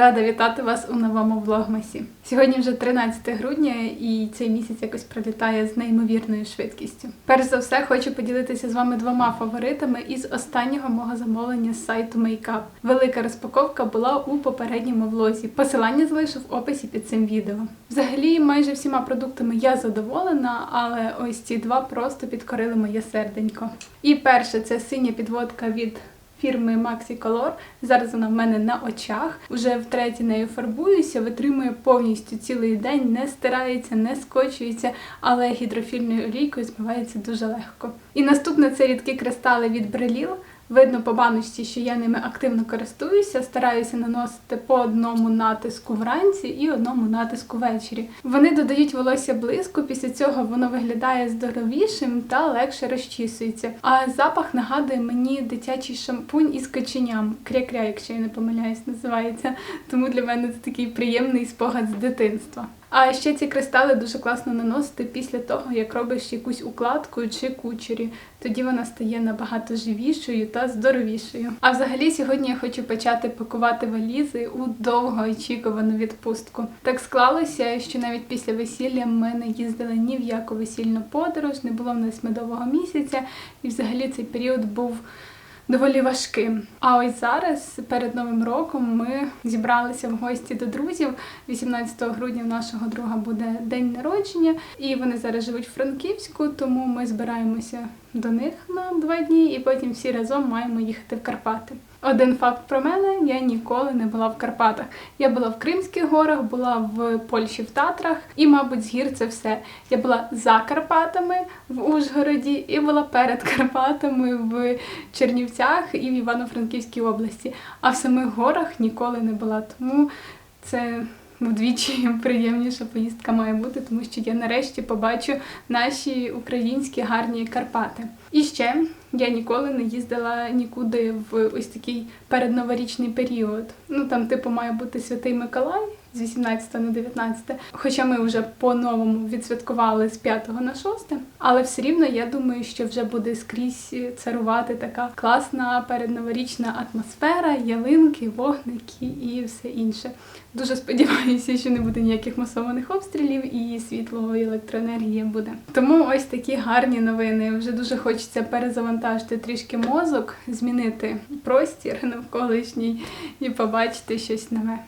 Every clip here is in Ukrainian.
Рада вітати вас у новому влогмасі. Сьогодні вже 13 грудня, і цей місяць якось пролітає з неймовірною швидкістю. Перш за все, хочу поділитися з вами двома фаворитами із останнього мого замовлення з сайту Makeup. Велика розпаковка була у попередньому влозі. Посилання залишу в описі під цим відео. Взагалі, майже всіма продуктами я задоволена, але ось ці два просто підкорили моє серденько. І перше це синя підводка від фірми Maxi Color. Зараз вона в мене на очах. Уже втретє нею фарбуюся, витримує повністю цілий день, не стирається, не скочується, але гідрофільною олійкою змивається дуже легко. І наступне це рідкі кристали від Бреліл. Видно по баночці, що я ними активно користуюся, стараюся наносити по одному натиску вранці і одному натиску ввечері. Вони додають волосся блиску, після цього воно виглядає здоровішим та легше розчісується. А запах нагадує мені дитячий шампунь із каченям. Кря-кря, якщо я не помиляюсь, називається. Тому для мене це такий приємний спогад з дитинства. А ще ці кристали дуже класно наносити після того, як робиш якусь укладку чи кучері. Тоді вона стає набагато живішою та здоровішою. А взагалі сьогодні я хочу почати пакувати валізи у довгоочікувану відпустку. Так склалося, що навіть після весілля ми не їздили ні в яку весільну подорож, не було в нас медового місяця, і взагалі цей період був доволі важким. А ось зараз, перед новим роком, ми зібралися в гості до друзів. 18 грудня нашого друга буде день народження, і вони зараз живуть в Франківську, тому ми збираємося до них на два дні, і потім всі разом маємо їхати в Карпати. Один факт про мене: я ніколи не була в Карпатах. Я була в Кримських горах, була в Польщі в Татрах, і, мабуть, з гір це все. Я була за Карпатами в Ужгороді і була перед Карпатами в Чернівцях і в Івано-Франківській області. А в самих горах ніколи не була. Тому це вдвічі приємніша поїздка має бути, тому що я нарешті побачу наші українські гарні Карпати. І ще я ніколи не їздила нікуди в ось такий передноворічний період. Ну там, типу, має бути Святий Миколай з 18 на 19. Хоча ми вже по-новому відсвяткували з 5 на 6. Але все рівно я думаю, що вже буде скрізь царувати така класна передноворічна атмосфера, ялинки, вогники і все інше. Дуже сподіваюся, що не буде ніяких масованих обстрілів і світло і електроенергія буде. Тому ось такі гарні новини. Вже дуже хочеться перезавантажити трішки мозок, змінити простір навколишній і побачити щось нове.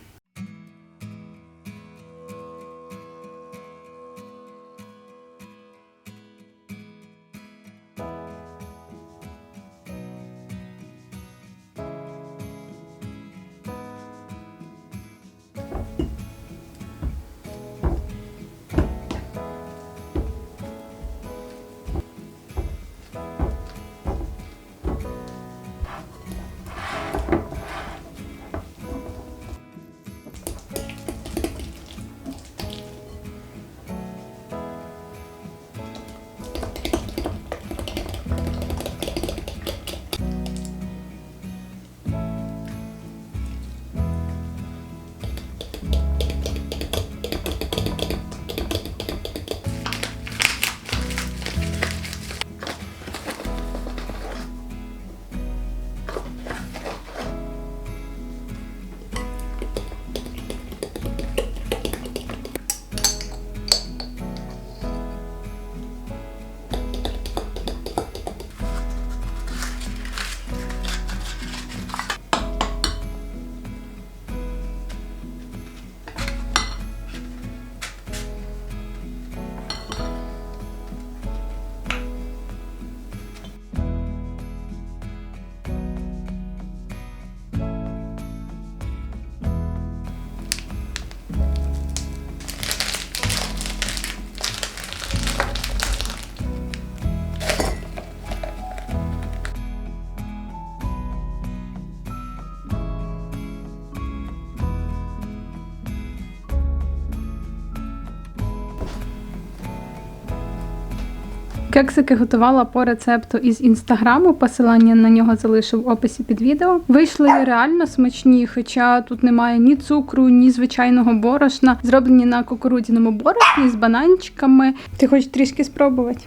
Кексики готувала по рецепту із інстаграму. Посилання на нього залишив в описі під відео. Вийшли реально смачні, хоча тут немає ні цукру, ні звичайного борошна. Зроблені на кукурудзяному борошні з бананчиками. Ти хочеш трішки спробувати?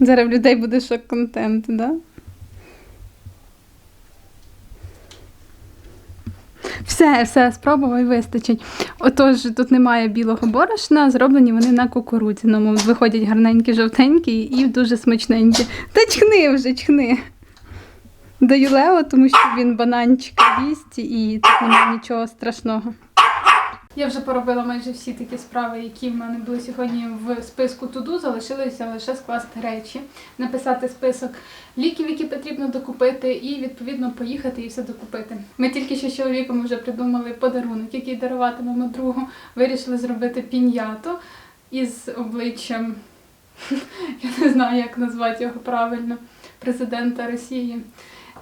Зараз людей буде шок контент, так? Да? Все, все, спробував і вистачить. Отож, тут немає білого борошна, зроблені вони на кукурудзяному. Виходять гарненькі, жовтенькі і дуже смачненькі. Та чхни вже, чхни. Даю Лео, тому що він бананчики їсть і тут немає нічого страшного. Я вже поробила майже всі такі справи, які в мене були сьогодні в списку туду. Залишилося лише скласти речі, написати список ліків, які потрібно докупити, і відповідно поїхати і все докупити. Ми тільки що з чоловіком вже придумали подарунок, який даруватимемо другу. Вирішили зробити піньяту із обличчям. Я не знаю, як назвати його правильно, президента Росії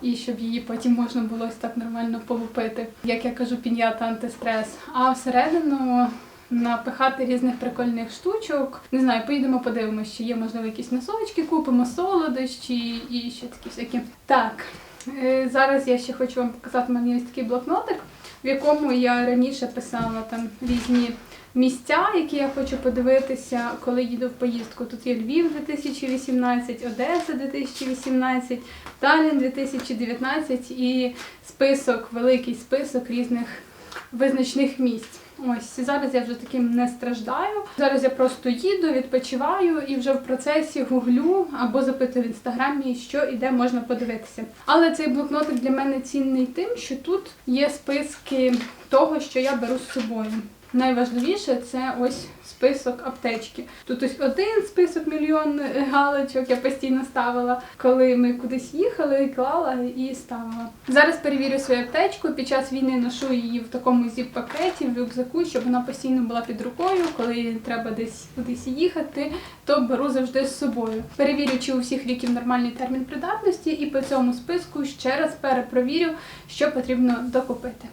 і щоб її потім можна було ось так нормально полупити. Як я кажу, пінята антистрес. А всередину напихати різних прикольних штучок. Не знаю, поїдемо, подивимося, чи є можливо якісь носочки, купимо солодощі і ще такі всякі. Так, е, зараз я ще хочу вам показати мені ось такий блокнотик, в якому я раніше писала там різні. Місця, які я хочу подивитися, коли їду в поїздку. Тут є Львів 2018, Одеса 2018, Талін 2019 і список, великий список різних визначних місць. Ось зараз я вже таким не страждаю. Зараз я просто їду, відпочиваю і вже в процесі гуглю або запитую в інстаграмі, що і де можна подивитися. Але цей блокнотик для мене цінний тим, що тут є списки того, що я беру з собою. Найважливіше це ось список аптечки. Тут ось один список мільйон галочок я постійно ставила, коли ми кудись їхали, клала і ставила. Зараз перевірю свою аптечку. Під час війни ношу її в такому зіп-пакеті, в рюкзаку, щоб вона постійно була під рукою. Коли треба десь кудись їхати, то беру завжди з собою. Перевірю, чи у всіх ліків нормальний термін придатності, і по цьому списку ще раз перепровірю, що потрібно докупити.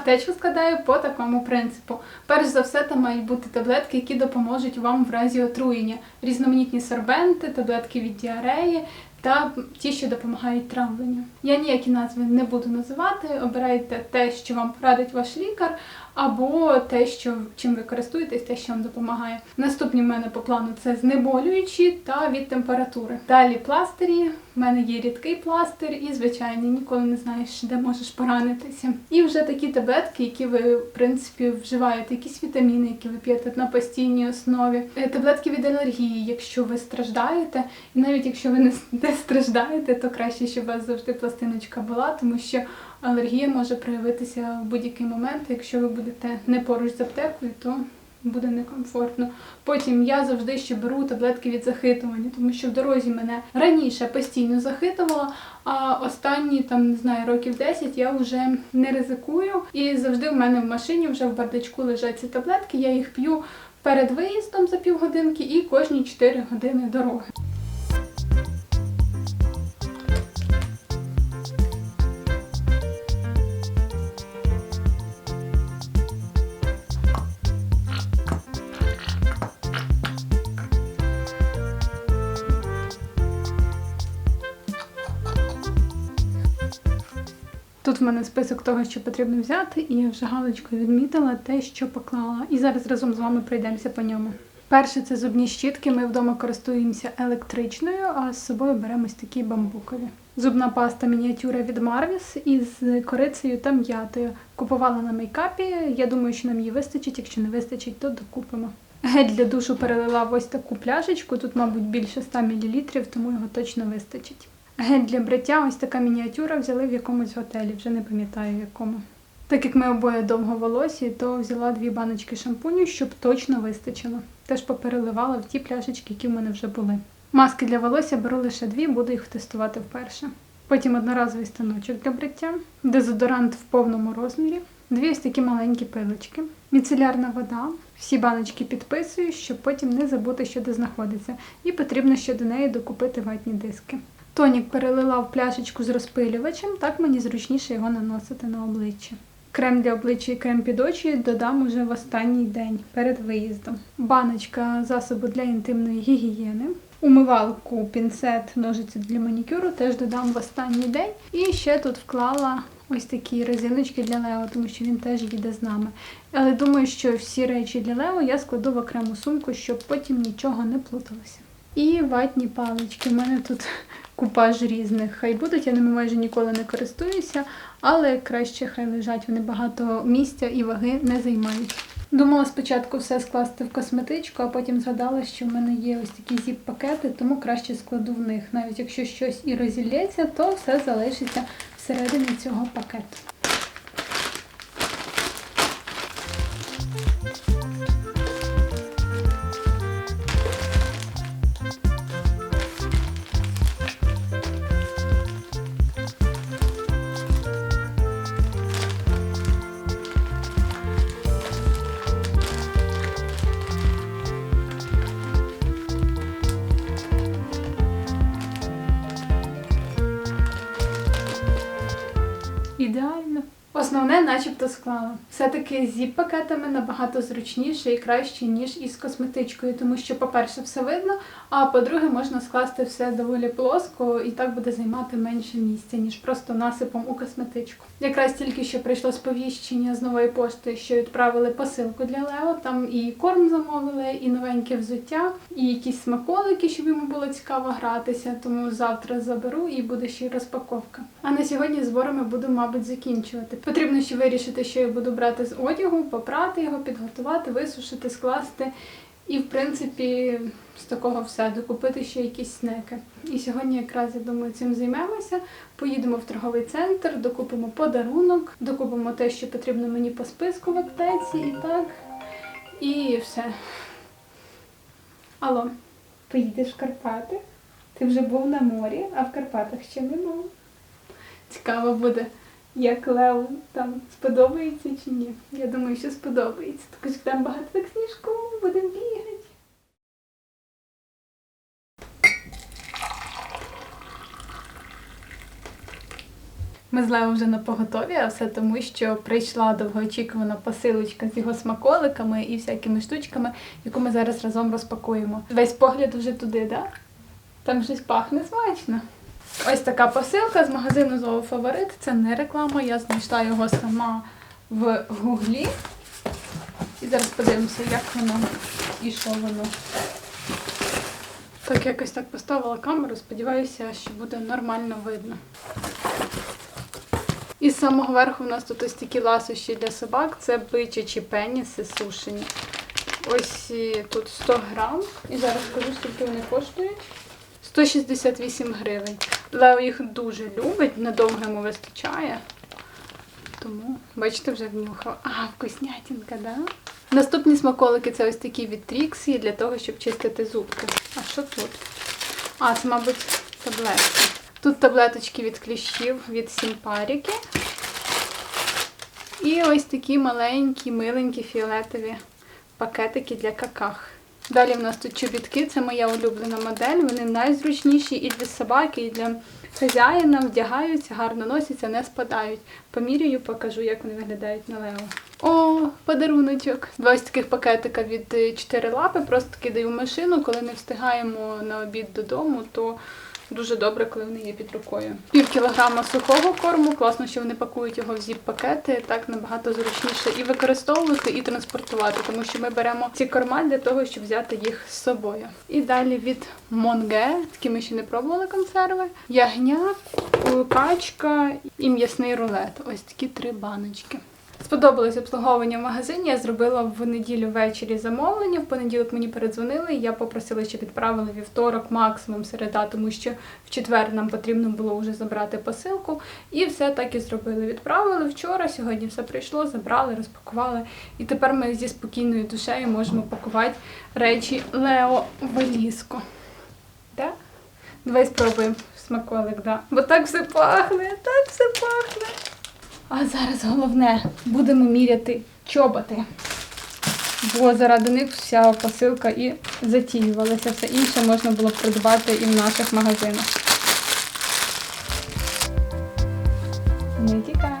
Аптечку складаю по такому принципу. Перш за все, там мають бути таблетки, які допоможуть вам в разі отруєння. Різноманітні сорбенти, таблетки від діареї та ті, що допомагають травленню. Я ніякі назви не буду називати. Обирайте те, що вам порадить ваш лікар, або те, що чим ви користуєтесь, те, що вам допомагає. Наступні в мене по плану це знеболюючі та від температури. Далі пластирі. В мене є рідкий пластир і звичайний, ніколи не знаєш, де можеш поранитися. І вже такі таблетки, які ви в принципі вживаєте, якісь вітаміни, які ви п'єте на постійній основі. Е, Таблетки від алергії, якщо ви страждаєте, і навіть якщо ви не страждаєте, то краще, щоб у вас завжди пластиночка була, тому що алергія може проявитися в будь-який момент. Якщо ви будете не поруч з аптекою, то буде некомфортно. Потім я завжди ще беру таблетки від захитування, тому що в дорозі мене раніше постійно захитувало, а останні там не знаю років 10 я вже не ризикую. І завжди в мене в машині вже в бардачку лежать ці таблетки. Я їх п'ю перед виїздом за півгодинки і кожні 4 години дороги. Тут в мене список того, що потрібно взяти, і я вже галочкою відмітила те, що поклала. І зараз разом з вами пройдемося по ньому. Перше це зубні щітки. Ми вдома користуємося електричною, а з собою беремо такі бамбукові. Зубна паста мініатюра від Marvis із корицею та м'ятою. Купувала на мейкапі. Я думаю, що нам її вистачить. Якщо не вистачить, то докупимо. Гель для душу перелила ось таку пляшечку. Тут, мабуть, більше 100 мл, тому його точно вистачить. Гель для бриття, ось така мініатюра взяли в якомусь готелі, вже не пам'ятаю якому. Так як ми обоє довговолосі, то взяла дві баночки шампуню, щоб точно вистачило. Теж попереливала в ті пляшечки, які в мене вже були. Маски для волосся беру лише дві, буду їх тестувати вперше. Потім одноразовий станочок для бриття, дезодорант в повному розмірі, дві ось такі маленькі пилочки, міцелярна вода. Всі баночки підписую, щоб потім не забути, що де знаходиться. І потрібно ще до неї докупити ватні диски. Тонік перелила в пляшечку з розпилювачем, так мені зручніше його наносити на обличчя. Крем для обличчя і крем під очі додам уже в останній день перед виїздом. Баночка засобу для інтимної гігієни. Умивалку, пінцет, ножиці для манікюру теж додам в останній день. І ще тут вклала ось такі резиночки для Лео, тому що він теж їде з нами. Але думаю, що всі речі для Лео я складу в окрему сумку, щоб потім нічого не плуталося. І ватні палички. У мене тут купаж різних. Хай будуть, я ними майже ніколи не користуюся, але краще хай лежать. Вони багато місця і ваги не займають. Думала спочатку все скласти в косметичку, а потім згадала, що в мене є ось такі зіп-пакети, тому краще складу в них. Навіть якщо щось і розілється, то все залишиться всередині цього пакету. l'idéal Основне, начебто, склала. Все-таки з зіп-пакетами набагато зручніше і краще, ніж із косметичкою, тому що, по-перше, все видно, а по-друге, можна скласти все доволі плоско і так буде займати менше місця, ніж просто насипом у косметичку. Якраз тільки що прийшло сповіщення з нової пошти, що відправили посилку для Лео. Там і корм замовили, і новеньке взуття, і якісь смаколики, щоб йому було цікаво гратися. Тому завтра заберу і буде ще й розпаковка. А на сьогодні зборами буду, мабуть, закінчувати. Потрібно ще вирішити, що я буду брати з одягу, попрати його, підготувати, висушити, скласти. І, в принципі, з такого все, докупити ще якісь снеки. І сьогодні якраз, я думаю, цим займемося. Поїдемо в торговий центр, докупимо подарунок, докупимо те, що потрібно мені по списку в аптеці, і так. І все. Алло, поїдеш в Карпати? Ти вже був на морі, а в Карпатах ще не був. Цікаво буде, як Лео там сподобається чи ні. Я думаю, що сподобається. Також там багато так сніжку, будемо бігати. Ми з Лео вже на поготові, а все тому, що прийшла довгоочікувана посилочка з його смаколиками і всякими штучками, яку ми зараз разом розпакуємо. Весь погляд вже туди, да? Там щось пахне смачно. Ось така посилка з магазину Зоофаворит. Це не реклама, я знайшла його сама в гуглі. І зараз подивимося, як воно і що воно. Так, якось так поставила камеру, сподіваюся, що буде нормально видно. І з самого верху у нас тут ось такі ласощі для собак. Це бичачі пеніси сушені. Ось тут 100 грам. І зараз скажу, скільки вони коштують. 168 гривень. Лео їх дуже любить, надовго йому вистачає. Тому, бачите, вже внюхав. А, вкуснятінка, да? Наступні смаколики це ось такі від Тріксі для того, щоб чистити зубки. А що тут? А, це, мабуть, таблетки. Тут таблеточки від кліщів, від сімпаріки. І ось такі маленькі, миленькі фіолетові пакетики для каках. Далі в нас тут чобітки, це моя улюблена модель. Вони найзручніші і для собаки, і для хазяїна. Вдягаються, гарно носяться, не спадають. Поміряю, покажу, як вони виглядають на Лео. О, подаруночок. Два ось таких пакетика від е, 4 лапи. Просто кидаю в машину. Коли не встигаємо на обід додому, то дуже добре, коли вони є під рукою. Пів кілограма сухого корму. Класно, що вони пакують його в зіп-пакети. Так набагато зручніше і використовувати, і транспортувати, тому що ми беремо ці корма для того, щоб взяти їх з собою. І далі від Монге, такі ми ще не пробували консерви. Ягня, качка і м'ясний рулет. Ось такі три баночки. Сподобалось обслуговування в магазині. Я зробила в неділю ввечері замовлення. В понеділок мені передзвонили. Я попросила, щоб відправили вівторок, максимум середа, тому що в четвер нам потрібно було вже забрати посилку. І все так і зробили. Відправили вчора. Сьогодні все прийшло, забрали, розпакували. І тепер ми зі спокійною душею можемо пакувати речі Лео в валізку. Да? Давай спробуємо смаколик, да. Бо так все пахне, так все пахне. А зараз головне, будемо міряти чоботи. Бо заради них вся посилка і затіювалася. Все інше можна було придбати і в наших магазинах. Не тікаємо.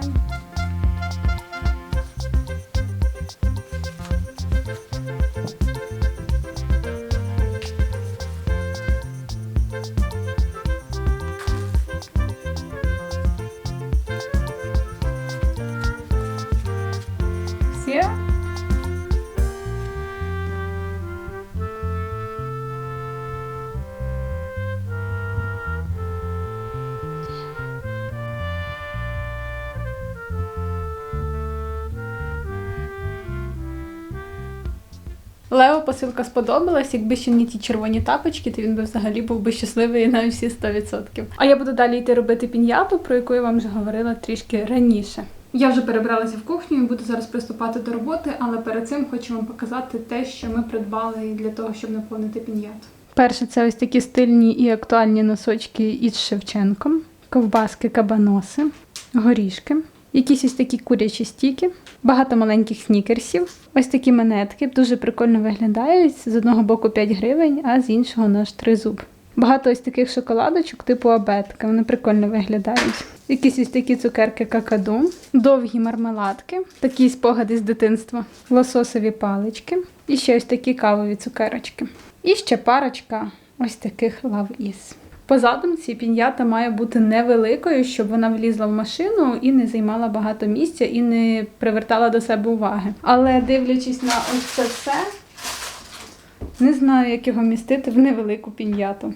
Лео посилка сподобалась. Якби ще не ті червоні тапочки, то він би взагалі був би щасливий на всі 100%. А я буду далі йти робити пін'яту, про яку я вам вже говорила трішки раніше. Я вже перебралася в кухню і буду зараз приступати до роботи, але перед цим хочу вам показати те, що ми придбали для того, щоб наповнити пін'яту. Перше, це ось такі стильні і актуальні носочки із Шевченком, ковбаски, кабаноси, горішки, якісь ось такі курячі стіки, багато маленьких снікерсів, ось такі монетки, дуже прикольно виглядають. З одного боку 5 гривень, а з іншого наш тризуб. Багато ось таких шоколадочок, типу абетка, вони прикольно виглядають. Якісь ось такі цукерки какаду, довгі мармеладки, такі спогади з дитинства, лососові палички і ще ось такі кавові цукерочки. І ще парочка ось таких Is. По задумці пін'ята має бути невеликою, щоб вона влізла в машину і не займала багато місця, і не привертала до себе уваги. Але дивлячись на ось це все, не знаю, як його містити в невелику пін'яту.